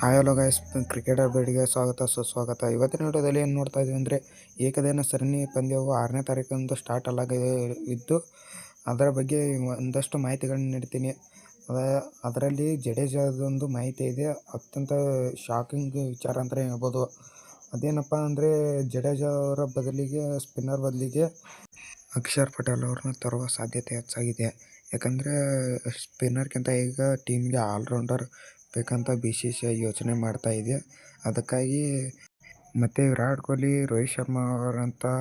Hi hello guys cricketer ಬೇಡಿಗೆ ಸ್ವಾಗತ, ಸುಸ್ವಾಗತ. ಇವತ್ತಿನ ವಿಡಿಯೋದಲ್ಲಿ ಏನು ನೋಡ್ತಾ ಇದ್ದೀವಿ ಅಂದರೆ, ಏಕದಿನ ಸರಣಿ ಪಂದ್ಯವು ಆರನೇ ತಾರೀಕಂದು ಸ್ಟಾರ್ಟ್ ಇದ್ದು ಅದರ ಬಗ್ಗೆ ಒಂದಷ್ಟು ಮಾಹಿತಿಗಳನ್ನ ನೀಡ್ತೀನಿ. ಅದ, ಅದರಲ್ಲಿ ಜಡೇಜಾದೊಂದು ಮಾಹಿತಿ ಇದೆ. ಅತ್ಯಂತ ಶಾಕಿಂಗ್ ವಿಚಾರ ಅಂತಲೇ ಹೇಳ್ಬೋದು. ಅದೇನಪ್ಪ ಅಂದರೆ, ಜಡೇಜಾ ಅವರ ಬದಲಿಗೆ ಸ್ಪಿನ್ನರ್ ಬದಲಿಗೆ ಅಕ್ಷರ್ ಪಟೇಲ್ ಅವ್ರನ್ನ ತರುವ ಸಾಧ್ಯತೆ ಹೆಚ್ಚಾಗಿದೆ. ಯಾಕಂದರೆ ಸ್ಪಿನ್ನರ್ಗಿಂತ ಈಗ ಟೀಮ್ಗೆ ಆಲ್ರೌಂಡರ್ ಬೇಕಂತ ಬಿ ಸಿ ಸಿ ಐ ಯೋಚನೆ ಮಾಡ್ತಾ ಇದೆ ಅದಕ್ಕಾಗಿ ಮತ್ತು ವಿರಾಟ್ ಕೊಹ್ಲಿ, ರೋಹಿತ್ ಶರ್ಮಾ ಅವರಂತಹ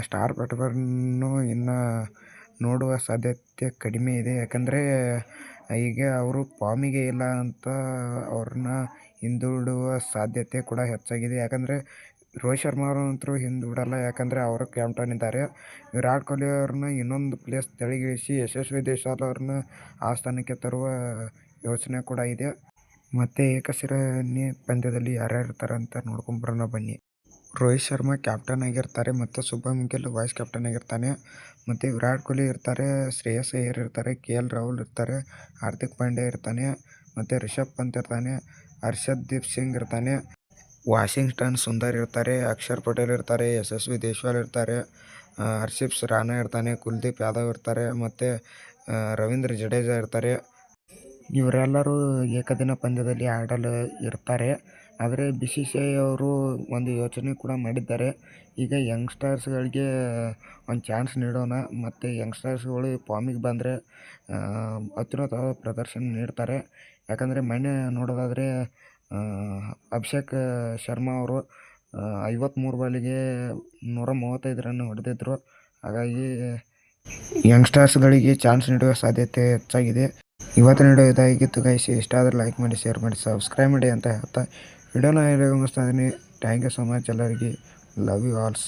ಸ್ಟಾರ್ ಬ್ಯಾಟ್ಸ್ಮನ್ನು ಇನ್ನು ನೋಡುವ ಸಾಧ್ಯತೆ ಕಡಿಮೆ ಇದೆ. ಯಾಕಂದರೆ ಈಗ ಅವರು ಫಾಮಿಗೆ ಇಲ್ಲ ಅಂತ ಅವ್ರನ್ನ ಹಿಂದೂಡುವ ಸಾಧ್ಯತೆ ಕೂಡ ಹೆಚ್ಚಾಗಿದೆ. ಯಾಕಂದರೆ ರೋಹಿತ್ ಶರ್ಮಾ ಅವರಂತೂ ಹಿಂದೂಡಲ್ಲ. ಯಾಕಂದರೆ ಅವರು ಕ್ಯಾಪ್ಟನ್ ಇದ್ದಾರೆ. ವಿರಾಟ್ ಕೊಹ್ಲಿ ಅವ್ರನ್ನ ಇನ್ನೊಂದು ಪ್ಲೇಸ್ ತೆಳಗಿಳಿಸಿ ಯಶಸ್ವಿ ದೇಶಾಲ್ ಅವ್ರನ್ನ ಆ ಸ್ಥಾನಕ್ಕೆ ತರುವ ಯೋಚನೆ ಕೂಡ ಇದೆ. ಮತ್ತು ಏಕಸಿರಣಿ ಪಂದ್ಯದಲ್ಲಿ ಯಾರ್ಯಾರು ಇರ್ತಾರೆ ಅಂತ ನೋಡ್ಕೊಂಬರೋಣ ಬನ್ನಿ. ರೋಹಿತ್ ಶರ್ಮಾ ಕ್ಯಾಪ್ಟನ್ ಆಗಿರ್ತಾರೆ ಮತ್ತು ಶುಭಮ್ ಗಿಲ್ ವೈಸ್ ಕ್ಯಾಪ್ಟನ್ ಆಗಿರ್ತಾನೆ. ಮತ್ತು ವಿರಾಟ್ ಕೊಹ್ಲಿ ಇರ್ತಾರೆ, ಶ್ರೇಯಸ್ ಅಯ್ಯರ್ ಇರ್ತಾರೆ, ಕೆ ಎಲ್ ರಾಹುಲ್ ಇರ್ತಾರೆ, ಹಾರ್ದಿಕ್ ಪಾಂಡ್ಯ ಇರ್ತಾನೆ, ಮತ್ತು ರಿಷಬ್ ಪಂತ್ ಇರ್ತಾನೆ, ಹರ್ಷದೀಪ್ ಸಿಂಗ್ ಇರ್ತಾನೆ, ವಾಷಿಂಗ್ಟನ್ ಸುಂದರ್ ಇರ್ತಾರೆ, ಅಕ್ಷರ್ ಪಟೇಲ್ ಇರ್ತಾರೆ, ಯಶಸ್ವಿ ದೇಶ್ವಾಲ್ ಇರ್ತಾರೆ ಹರ್ಷಿಪ್ಸ್ ರಾಣಾ ಇರ್ತಾನೆ, ಕುಲ್ದೀಪ್ ಯಾದವ್ ಇರ್ತಾರೆ, ಮತ್ತು ರವೀಂದ್ರ ಜಡೇಜಾ ಇರ್ತಾರೆ. ಇವರೆಲ್ಲರೂ ಏಕದಿನ ಪಂದ್ಯದಲ್ಲಿ ಆಡಲು ಇರ್ತಾರೆ. ಆದರೆ ಬಿ ಸಿ ಸಿ ಐ ಅವರು ಒಂದು ಯೋಚನೆ ಕೂಡ ಮಾಡಿದ್ದಾರೆ. ಈಗ ಯಂಗ್ಸ್ಟರ್ಸ್ಗಳಿಗೆ ಒಂದು ಚಾನ್ಸ್ ನೀಡೋಣ. ಮತ್ತು ಯಂಗ್ಸ್ಟರ್ಸ್ಗಳು ಫಾರ್ಮಿಗೆ ಬಂದರೆ ಅತ್ಯುನ್ನತ ಪ್ರದರ್ಶನ ನೀಡ್ತಾರೆ. ಯಾಕಂದರೆ ಮೊನ್ನೆ ನೋಡೋದಾದರೆ ಅಭಿಷೇಕ್ ಶರ್ಮಾ ಅವರು ಐವತ್ತ್ಮೂರು ಬಾಲಿಗೆ ನೂರ ಮೂವತ್ತೈದು ರನ್ ಹೊಡೆದಿದ್ದರು ಹಾಗಾಗಿ ಯಂಗ್ಸ್ಟರ್ಸ್ಗಳಿಗೆ ಚಾನ್ಸ್ ನೀಡುವ ಸಾಧ್ಯತೆ ಹೆಚ್ಚಾಗಿದೆ. ಇವತ್ತಿನ ವಿಡಿಯೋ ಇದಾಗಿತ್ತು ಗೈಸ್ ಇಷ್ಟ ಆದರೆ ಲೈಕ್ ಮಾಡಿ ಶೇರ್ ಮಾಡಿ ಸಬ್ಸ್ಕ್ರೈಬ್ ಮಾಡಿ ಅಂತ ಹೇಳ್ತಾ ವಿಡಿಯೋನ ಮುಗಿಸ್ತಾ ಇದ್ದೀನಿ. ಥ್ಯಾಂಕ್ ಯು ಸೊ ಮಚ್ ಎಲ್ಲರಿಗೆ. Love you also